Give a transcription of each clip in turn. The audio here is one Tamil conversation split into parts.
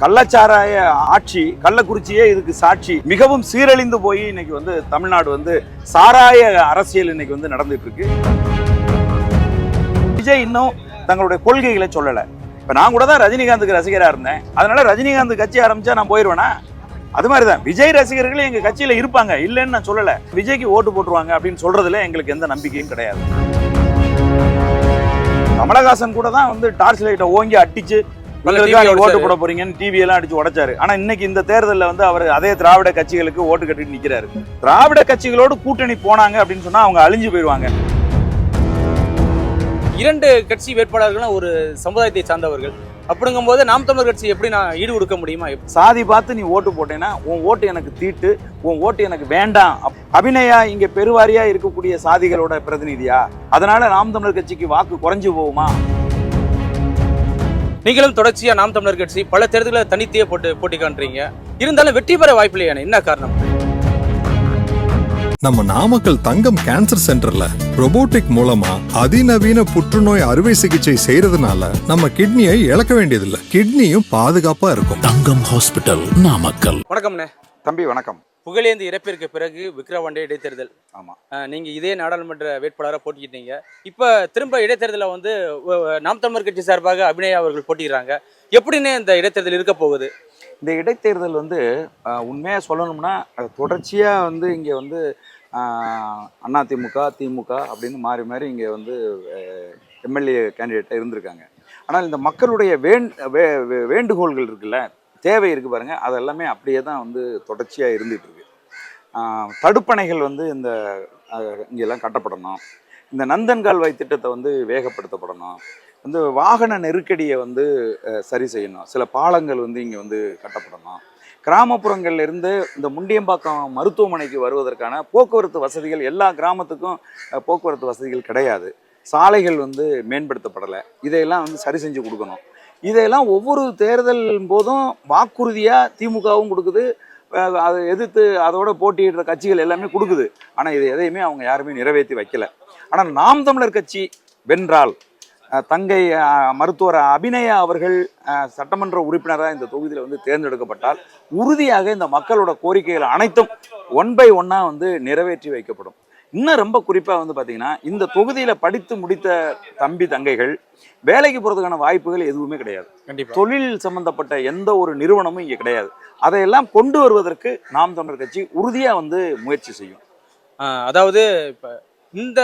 கள்ளச்சாராய ஆட்சி கள்ளக்குறிச்சியே இதுக்கு சாட்சி. மிகவும் சீரழிந்து போய் இன்னைக்கு வந்து தமிழ்நாடு வந்து சாராய அரசியல் இன்னைக்கு வந்து நடந்துட்டு இருக்கு விஜய் இன்னும் தங்களுடைய கொள்கைகளை சொல்லல. இப்ப நான் கூட தான் ரஜினிகாந்துக்கு ரசிகரா இருந்தேன். அதனால ரஜினிகாந்த் கட்சி ஆரம்பிச்சா நான் போயிடுவேனா அது மாதிரி தான். விஜய் ரசிகர்கள் எங்க கட்சியில இருப்பாங்க. இல்லைன்னு நான் சொல்லல. விஜய்க்கு ஓட்டு போட்டுருவாங்க அப்படின்னு சொல்றதுல எங்களுக்கு எந்த நம்பிக்கையும் கிடையாது. கமலஹாசன் கூட தான் வந்து டார்ச் லைட்டை ஓங்கி அட்டிச்சு ஓட்டு. போட போறீங்கன்னு டிவி எல்லாம் அடிச்சு உடைச்சாரு. ஆனா இன்னைக்கு இந்த தேர்தல்ல வந்து அவர் அதே திராவிட கட்சிகளுக்கு ஓட்டு கட்டிட்டு நிக்கிறாரு. திராவிட கட்சிகளோடு கூட்டணி போனாங்க அப்படின்னு சொன்னா அவங்க அழிஞ்சு போயிருவாங்க இரண்டு கட்சி வேட்பாளர்களும் ஒரு சமுதாயத்தை சார்ந்தவர்கள். அப்படிங்கும்போது நாம் தமிழர் கட்சி எப்படி நான் ஈடு கொடுக்க முடியுமா? சாதி பார்த்து நீ ஓட்டு போட்டேன்னா உன் ஓட்டு எனக்கு தீட்டு உன் ஓட்டு எனக்கு வேண்டாம். அப்- அபிநயா இங்க பெருவாரியா இருக்கக்கூடிய சாதிகளோட பிரதிநிதியா? அதனால நாம் தமிழர் கட்சிக்கு வாக்கு குறைஞ்சு போகுமா? நீங்களும் தொடர்ச்சியா நாம் தமிழர் கட்சி பல தேர்தல்களை தனித்தையே போட்டு போட்டி காண்றீங்க. இருந்தாலும் வெற்றி பெற வாய்ப்பில்லையானே என்ன காரணம்? நம்ம நாமக்கல் தங்கம் கேன்சர் சென்டர்ல robotic மூலமா அதிநவீன புற்றுநோய் அறுவை சிகிச்சை செய்யறதுனால நம்ம கிட்னியை இழக்க வேண்டியதில்லை. கிட்னியும் பாதுகாப்பா இருக்கும். தங்கம் ஹாஸ்பிட்டல் நாமக்கல். வணக்கம்ண்ணே. தம்பி வணக்கம். புகழேந்தி இறப்பிற்கு பிறகு விக்ரவாண்டே இடைத்தேர்தல். ஆமா. அஹ், நீங்க இதே நாடாளுமன்ற வேட்பாளராக போட்டிக்கிட்டீங்க இப்ப திரும்ப இடைத்தேர்தலில் வந்து நாம் தமிழர் கட்சி சார்பாக அபிநயா அவர்கள் போட்டிடுறாங்க எப்படின்னு இந்த இடைத்தேர்தல் இருக்க போகுது? இந்த இடைத்தேர்தல் வந்து அஹ், உண்மையா சொல்லணும்னா அது தொடர்ச்சியா வந்து இங்க வந்து அஹ், அதிமுக திமுக அப்படின்னு மாறி மாறி இங்க வந்து எம்எல்ஏ கேண்டிடேட்டாக இருந்திருக்காங்க. ஆனால் இந்த மக்களுடைய வேண் வேண்டுகோள்கள் இருக்குல்ல தேவை இருக்கு பாருங்க. அதெல்லாமே அப்படியே தான் வந்து தொடர்ச்சியா இருந்துட்டு இருக்கு. தடுப்பணைகள் வந்து இந்த இங்கெல்லாம் கட்டப்படணும். இந்த நந்தன் கால்வாய் திட்டத்தை வந்து வேகப்படுத்தப்படணும். வந்து வாகன நெருக்கடியை வந்து சரி செய்யணும். சில பாலங்கள் வந்து இங்கே வந்து கட்டப்படணும். கிராமப்புறங்களில் இருந்து இந்த முண்டியம்பாக்கம் மருத்துவமனைக்கு வருவதற்கான போக்குவரத்து வசதிகள் எல்லா கிராமத்துக்கும் போக்குவரத்து வசதிகள் கிடையாது. சாலைகள் வந்து மேம்படுத்தப்படலை. இதையெல்லாம் வந்து சரி செஞ்சு கொடுக்கணும். இதையெல்லாம் ஒவ்வொரு தேர்தல் போதும் வாக்குறுதியாக திமுகவும் கொடுக்குது. அதை எதிர்த்து அதோட போட்டியிடுற கட்சிகள் எல்லாமே கொடுக்குது. ஆனால் இது எதையுமே அவங்க யாருமே நிறைவேற்றி வைக்கல. ஆனால் நாம் தமிழர் கட்சி வென்றால் தங்கை மருத்துவர் அபிநயா அவர்கள் சட்டமன்ற உறுப்பினராக இந்த தொகுதியில் வந்து தேர்ந்தெடுக்கப்பட்டால் உறுதியாக இந்த மக்களோட கோரிக்கைகள் அனைத்தும் ஒன் பை ஒன்னாக வந்து நிறைவேற்றி வைக்கப்படும். இன்னும் ரொம்ப குறிப்பாக வந்து பார்த்தீங்கன்னா இந்த தொகுதியில் படித்து முடித்த தம்பி தங்கைகள் வேலைக்கு போகிறதுக்கான வாய்ப்புகள் எதுவுமே கிடையாது. கண்டிப்பா. தொழில் சம்பந்தப்பட்ட எந்த ஒரு நிறுவனமும் இங்கே கிடையாது. அதையெல்லாம் கொண்டு வருவதற்கு நாம் தமிழர் கட்சி உறுதியாக வந்து முயற்சி செய்யும். அதாவது இப்ப இந்த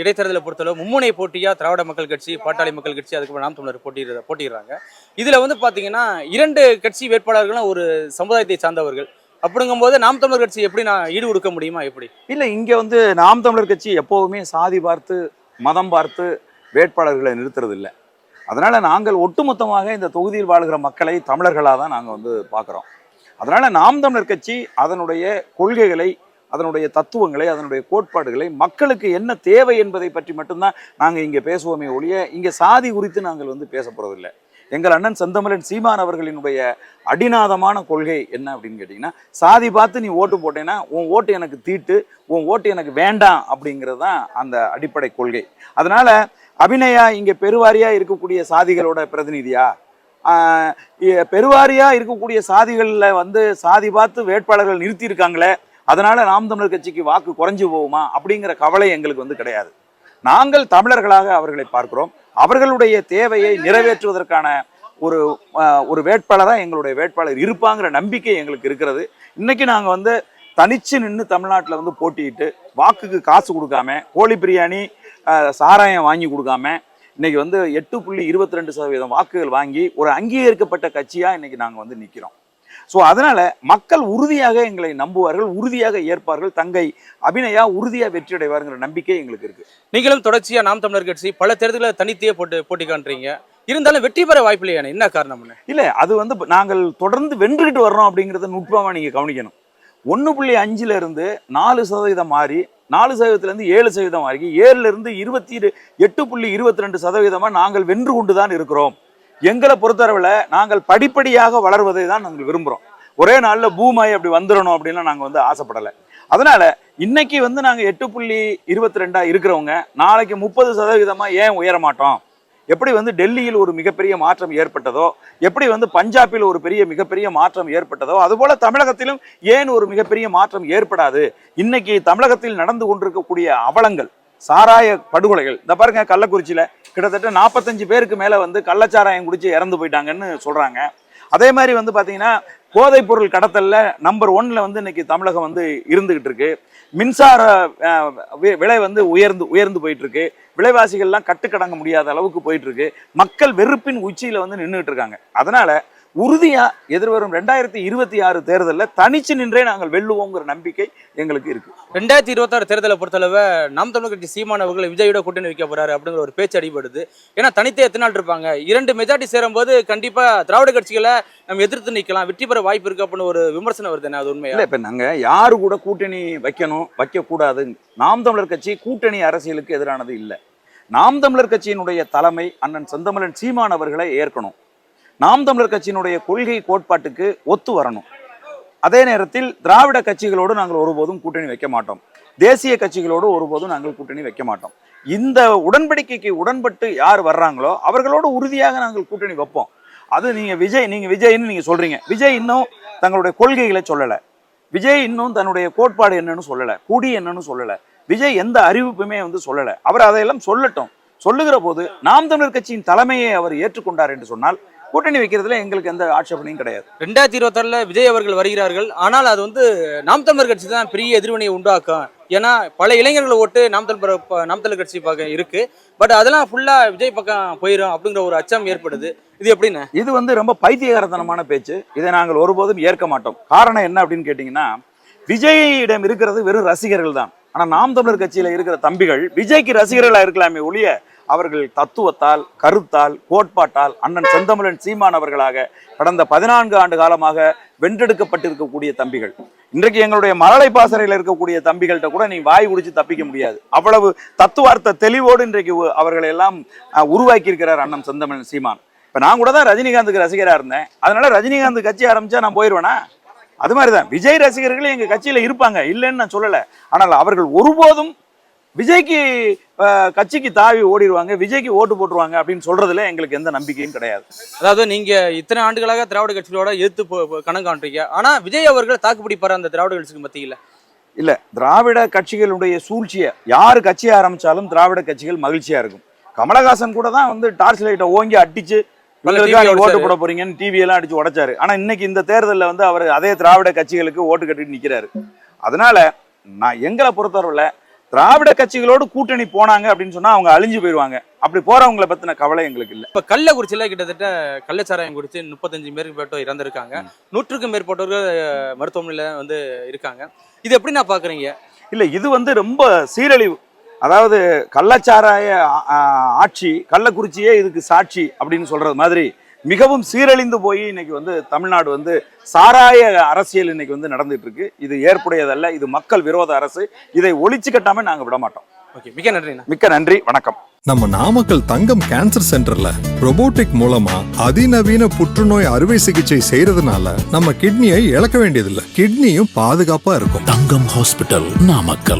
இடைத்தேர்தலை பொறுத்தளவு மும்முனை போட்டியா திராவிட மக்கள் கட்சி பாட்டாளி மக்கள் கட்சி அதுக்கு நாம் தமிழர் போட்டியிட போட்டிடுறாங்க இதுல வந்து பாத்தீங்கன்னா இரண்டு கட்சி வேட்பாளர்களும் ஒரு சமுதாயத்தை சார்ந்தவர்கள். அப்படிங்கும்போது நாம் தமிழர் கட்சி எப்படி நான் ஈடு கொடுக்க முடியுமா எப்படி? இல்லை இங்கே வந்து நாம் தமிழர் கட்சி எப்போவுமே சாதி பார்த்து மதம் பார்த்து வேட்பாளர்களை நிறுத்துறது இல்லை அதனால் நாங்கள் ஒட்டுமொத்தமாக இந்த தொகுதியில் வாழ்கிற மக்களை தமிழர்களாக தான் நாங்கள் வந்து பார்க்குறோம். அதனால் நாம் தமிழர் கட்சி அதனுடைய கொள்கைகளை அதனுடைய தத்துவங்களை அதனுடைய கோட்பாடுகளை மக்களுக்கு என்ன தேவை என்பதை பற்றி மட்டும்தான் நாங்கள் இங்கே பேசுவோமே ஒழிய இங்கே சாதி குறித்து நாங்கள் வந்து பேச போகிறதில்லை எங்கள் அண்ணன் செந்தமிழன் சீமான் அவர்களினுடைய அடிநாதமான கொள்கை என்ன அப்படின்னு கேட்டிங்கன்னா சாதி பார்த்து நீ ஓட்டு போட்டேன்னா உன் ஓட்டு எனக்கு தீட்டு உன் ஓட்டு எனக்கு வேண்டாம் அப்படிங்கிறது தான் அந்த அடிப்படை கொள்கை. அதனால் அபிநயா இங்கே பெருவாரியாக இருக்கக்கூடிய சாதிகளோட பிரதிநிதியா? பெருவாரியாக இருக்கக்கூடிய சாதிகளில் வந்து சாதி பார்த்து வேட்பாளர்கள் நிறுத்தியிருக்காங்களே அதனால் நாம் தமிழர் கட்சிக்கு வாக்கு குறைஞ்சி போகுமா அப்படிங்கிற கவலை எங்களுக்கு வந்து கிடையாது. நாங்கள் தமிழர்களாக அவர்களை பார்க்கிறோம். அவர்களுடைய தேவையை நிறைவேற்றுவதற்கான ஒரு ஒரு வேட்பாளராக எங்களுடைய வேட்பாளர் இருப்பாங்கிற நம்பிக்கை எங்களுக்கு இருக்கிறது. இன்னைக்கு நாங்கள் வந்து தனிச்சு நின்று தமிழ்நாட்டில் வந்து போட்டியிட்டு வாக்குக்கு காசு கொடுக்காம கோழி பிரியாணி சாராயம் வாங்கி கொடுக்காம இன்னைக்கு வந்து எட்டு புள்ளி இருபத்தி ரெண்டு சதவீதம் வாக்குகள் வாங்கி ஒரு அங்கீகரிக்கப்பட்ட கட்சியாக இன்னைக்கு நாங்கள் வந்து நிற்கிறோம் ஸோ அதனால மக்கள் உறுதியாக எங்களை நம்புவார்கள் உறுதியாக ஏற்பார்கள். தங்கை அபிநயா உறுதியாக வெற்றி அடைவாருங்கிற நம்பிக்கை எங்களுக்கு இருக்கு. நீங்களும் தொடர்ச்சியா நாம் தமிழர் கட்சி பல தேர்தல்களை தனித்தையே போட்டு போட்டி காண்றீங்க. இருந்தாலும் வெற்றி பெற வாய்ப்பில்லையானே என்ன காரணம்னு இல்லை அது வந்து நாங்கள் தொடர்ந்து வென்றுகிட்டு வர்றோம் அப்படிங்கிறத நுட்பமாக நீங்கள் கவனிக்கணும். ஒன்று புள்ளி அஞ்சுல இருந்து நாலு சதவீதம் மாறி நாலு சதவீதத்துலேருந்து ஏழு சதவீதம் மாறி ஏழுல இருந்து இருபத்தி இரு- எட்டு புள்ளி இருபத்தி ரெண்டு சதவீதமாக நாங்கள் வென்று கொண்டு தான் இருக்கிறோம். எங்களை பொறுத்தளவில் நாங்கள் படிப்படியாக வளர்வதை தான் நாங்கள் விரும்புகிறோம் ஒரே நாளில் பூமாய் அப்படி வந்துடணும் அப்படின்லாம் நாங்கள் வந்து ஆசைப்படலை. அதனால் இன்னைக்கு வந்து நாங்கள் எட்டு புள்ளி இருபத்தி ரெண்டாக இருக்கிறவங்க நாளைக்கு முப்பது சதவீதமாக ஏன் உயர மாட்டோம்? எப்படி வந்து டெல்லியில் ஒரு மிகப்பெரிய மாற்றம் ஏற்பட்டதோ எப்படி வந்து பஞ்சாபில் ஒரு பெரிய மிகப்பெரிய மாற்றம் ஏற்பட்டதோ அதுபோல தமிழகத்திலும் ஏன் ஒரு மிகப்பெரிய மாற்றம் ஏற்படாது? இன்னைக்கு தமிழகத்தில் நடந்து கொண்டிருக்கக்கூடிய அவலங்கள் சாராய படுகொலைகள். இந்த பாருங்க கள்ளக்குறிச்சியில் கிட்டத்தட்ட நாற்பத்தஞ்சு பேருக்கு மேலே வந்து கள்ளச்சாராயம் குடிச்சு இறந்து போயிட்டாங்கன்னு சொல்கிறாங்க அதே மாதிரி வந்து பார்த்தீங்கன்னா போதைப் பொருள் நம்பர் ஒன்ல வந்து இன்னைக்கு தமிழகம் வந்து இருந்துகிட்டு இருக்கு. மின்சார விலை வந்து உயர்ந்து உயர்ந்து போயிட்டு இருக்கு. விலைவாசிகள்லாம் கட்டுக்கடங்க முடியாத அளவுக்கு போயிட்டு இருக்கு. மக்கள் வெறுப்பின் உச்சியில் வந்து நின்றுட்டு இருக்காங்க. அதனால உறுதியா எதிர்வரும் ரெண்டாயிரத்தி இருபத்தி ஆறு தேர்தலில் தனிச்சு நின்றே நாங்கள் வெல்லுவோங்கிற நம்பிக்கை எங்களுக்கு இருக்கு. ரெண்டாயிரத்தி இருபத்தாறு தேர்தலை பொறுத்தளவு நாம் தமிழர் கட்சி சீமான் அவர்கள் விஜயோட கூட்டணி வைக்க போறாரு அப்படிங்கிற ஒரு பேச்சு அடிபடுது. ஏன்னா தனித்தே எத்தனை நாள் இருப்பாங்க? இரண்டு மெஜாரிட்டி சேரும்போது கண்டிப்பா திராவிட கட்சிகளை நம்ம எதிர்த்து நிக்கலாம். வெற்றி பெற வாய்ப்பு இருக்கு அப்படின்னு ஒரு விமர்சனம் வருது என்ன அது உண்மையா? இல்ல இப்ப நாங்க யாரு கூட கூட்டணி வைக்கணும் வைக்க கூடாது நாம் தமிழர் கட்சி கூட்டணி அரசியலுக்கு எதிரானது இல்லை. நாம் தமிழர் கட்சியினுடைய தலைமை அண்ணன் செந்தமிழன் சீமான் அவர்களை ஏற்கணும். நாம் தமிழர் கட்சியினுடைய கொள்கை கோட்பாட்டுக்கு ஒத்து வரணும். அதே நேரத்தில் திராவிட கட்சிகளோடு நாங்கள் ஒருபோதும் கூட்டணி வைக்க மாட்டோம். தேசிய கட்சிகளோடு ஒருபோதும் நாங்கள் கூட்டணி வைக்க மாட்டோம். இந்த உடன்படிக்கைக்கு உடன்பட்டு யார் வர்றாங்களோ அவர்களோடு உறுதியாக நாங்கள் கூட்டணி வைப்போம். அது நீங்க விஜய் நீங்க விஜய்னு நீங்க சொல்றீங்க. விஜய் இன்னும் தங்களுடைய கொள்கைகளை சொல்லல. விஜய் இன்னும் தன்னுடைய கோட்பாடு என்னன்னு சொல்லல. குடி என்னன்னு சொல்லல. விஜய் எந்த அறிவிப்புமே வந்து சொல்லல. அவர் அதையெல்லாம் சொல்லட்டும். சொல்லுகிற போது நாம் தமிழர் கட்சியின் தலைமையை அவர் ஏற்றுக்கொண்டார் என்று சொன்னால் கூட்டணி வைக்கிறதுல எங்களுக்கு எந்த ஆட்சேபனையும் கிடையாது. ரெண்டாயிரத்தி இருபத்தாறுல விஜய் அவர்கள் வருகிறார்கள். ஆனால் அது வந்து நாம் தமிழர் கட்சி தான் பெரிய எதிர்வினையை உண்டாக்கும். ஏன்னா பல இளைஞர்கள் ஓட்டு நாம் தமிழர் நாம் தமிழர் கட்சி பக்கம் இருக்கு. பட் அதெல்லாம் ஃபுல்லா விஜய் பக்கம் போயிடும் அப்படிங்கிற ஒரு அச்சம் ஏற்படுது. இது எப்படின்னு? இது வந்து ரொம்ப பைத்தியகாரத்தனமான பேச்சு. இதை நாங்கள் ஒருபோதும் ஏற்க மாட்டோம். காரணம் என்ன அப்படின்னு கேட்டிங்கன்னா விஜயிடம் இருக்கிறது வெறும் ரசிகர்கள் தான். ஆனா நாம் தமிழர் கட்சியில இருக்கிற தம்பிகள் விஜய்க்கு ரசிகர்களா இருக்கலாமே ஒழிய அவர்கள் தத்துவத்தால் கருத்தால் கோட்பாட்டால் அண்ணன் செந்தமிழன் சீமான் அவர்களாக கடந்த பதினான்கு ஆண்டு காலமாக வென்றெடுக்கப்பட்டிருக்கக்கூடிய தம்பிகள். இன்றைக்கு எங்களுடைய மழலை பாசறையில் இருக்கக்கூடிய தம்பிகள்கிட்ட கூட நீ வாய் குடிச்சு தப்பிக்க முடியாது. அவ்வளவு தத்துவார்த்த தெளிவோடு இன்றைக்கு அவர்களை எல்லாம் அஹ், உருவாக்கி இருக்கிறார் அண்ணன் செந்தமிழன் சீமான். இப்ப நான் கூட தான் ரஜினிகாந்துக்கு ரசிகராக இருந்தேன். அதனால ரஜினிகாந்த் கட்சி ஆரம்பிச்சா நான் போயிடுவேனா அது மாதிரிதான். விஜய் ரசிகர்கள் எங்க கட்சியில இருப்பாங்க. இல்லைன்னு நான் சொல்லலை. ஆனால் அவர்கள் ஒருபோதும் விஜய்க்கு கட்சிக்கு தாவி ஓடிடுவாங்க விஜய்க்கு ஓட்டு போட்டுருவாங்க அப்படின்னு சொல்றதுல எங்களுக்கு எந்த நம்பிக்கையும் கிடையாது. அதாவது நீங்க இத்தனை ஆண்டுகளாக திராவிட கட்சிகளோட எதிர்த்து கணக்கு காண்றீங்க. ஆனா விஜய் அவர்கள் தாக்குப்பிடிப்பாரு அந்த திராவிட கட்சிக்கு மத்தியில? இல்ல திராவிட கட்சிகளுடைய சூழ்ச்சியை யார் கட்சி ஆரம்பிச்சாலும் திராவிட கட்சிகள் மகிழ்ச்சியா இருக்கும். கமலஹாசன் கூட தான் வந்து டார்ச் லைட்டை ஓங்கி அடிச்சு ஓட்டு. போட போறீங்கன்னு டிவி எல்லாம் அடிச்சு உடைச்சாரு. ஆனா இன்னைக்கு இந்த தேர்தல்ல வந்து அவர் அதே திராவிட கட்சிகளுக்கு ஓட்டு கட்டிட்டு நிக்கிறாரு. அதனால நான் எங்களை பொறுத்தவரையில திராவிட கட்சிகளோடு கூட்டணி போனாங்க அப்படின்னு சொன்னா அவங்க அழிஞ்சு போயிடுவாங்க. அப்படி போறவங்கள பத்தின கவலை எங்களுக்கு இல்ல. இப்ப கள்ளக்குறிச்சியில கிட்டத்தட்ட கள்ளச்சாராயம் குடிச்சு முப்பத்தஞ்சு மேற்பட்டோர் இறந்திருக்காங்க. நூற்றுக்கும் மேற்பட்டவர்கள் மருத்துவமனையில வந்து இருக்காங்க. இது எப்படி நான் பாக்குறீங்க? இல்ல இது வந்து ரொம்ப சீரழிவு. அதாவது கள்ளச்சாராய ஆட்சி கள்ளக்குறிச்சியே இதுக்கு சாட்சி அப்படின்னு சொல்றது மாதிரி மிகவும் சீரழிந்து போய் இன்னைக்கு வந்து தமிழ்நாடு வந்து சாராய அரசியல் இன்னைக்கு வந்து நடந்துட்டு இருக்கு. இது ஏற்புடையதல்ல இது மக்கள் விரோத அரசு. இதை ஒழிச்சு கட்டாம நாங்க விட மாட்டோம். ஓகே மிக நன்றிண்ணா. மிக்க நன்றி வணக்கம். நம்ம நாமக்கல் தங்கம் கேன்சர் சென்டர்ல robotic மூலமா அதிநவீன புற்றுநோய் அறுவை சிகிச்சை செய்யறதுனால நம்ம கிட்னியை இழக்க வேண்டியதில்லை. கிட்னியும் பாதுகாப்பா இருக்கும். தங்கம் ஹாஸ்பிட்டல் நாமக்கல்.